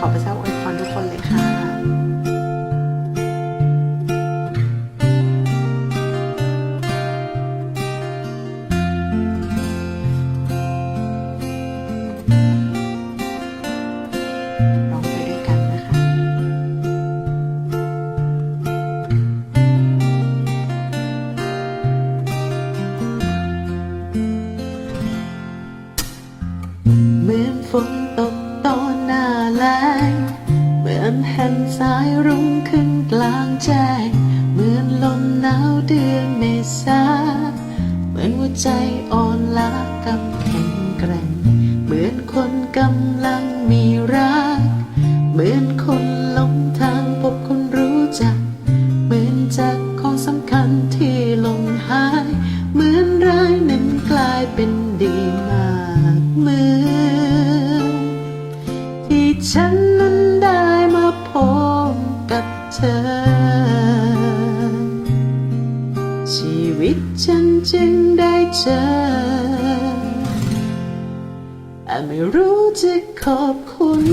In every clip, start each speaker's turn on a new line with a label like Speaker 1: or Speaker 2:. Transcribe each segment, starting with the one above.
Speaker 1: ขอพระเจ้าอวยพรทุกคนเลยค่ะร้องไปด้วยกันนะคะเหมือนฝนตกตอนหน้าแลงเหมือนแผ่นสายรุ้งขึ้นกลางแจ้งเหมือนลมหนาวเดือนเมษาเหมือนหัวใจอ่อนล้ากำแข็งแกร่ง เหมือนคนกำลังมีรัก เหมือนคนหลงทางพบคนรู้จัก เหมือนจากของสำคัญที่หลงหาย เหมือนร้ายนั้นกลายเป็นดีมากเหมือน ฉันนั้นได้มาพบกับเธอ ชีวิตฉันจึงได้เจอแต่ไม่รู้จะขอบคุณ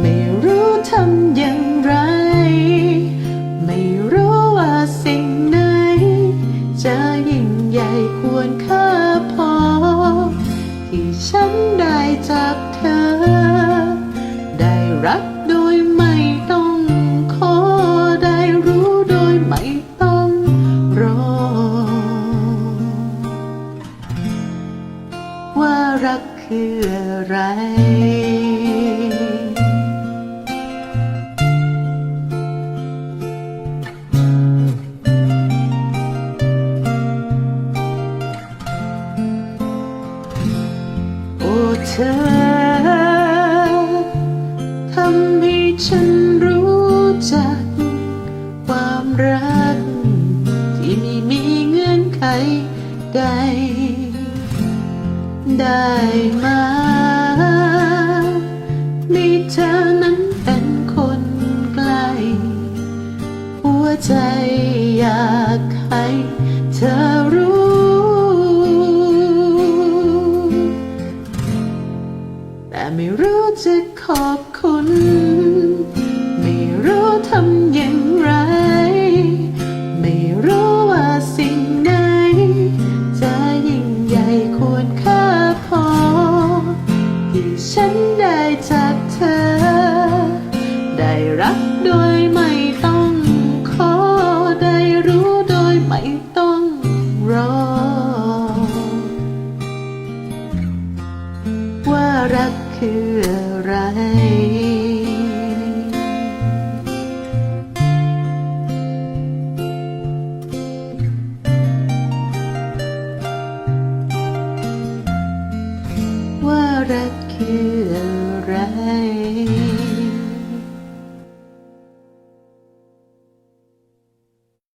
Speaker 1: ไม่รู้ทำยัง รักคืออะไร โอ้เธอทำให้ฉันรู้จักความรัก ได้มามีเธอนั้นเป็นคนใกล้หัวใจอยากให้เธอรู้ แต่ไม่รู้จะขอบคุณ ฉันได้จากเธอ ได้รักโดยไม่ต้องขอ ได้รู้โดยไม่ต้องรอ ว่ารักคืออะไรว่ารัก คืออะไร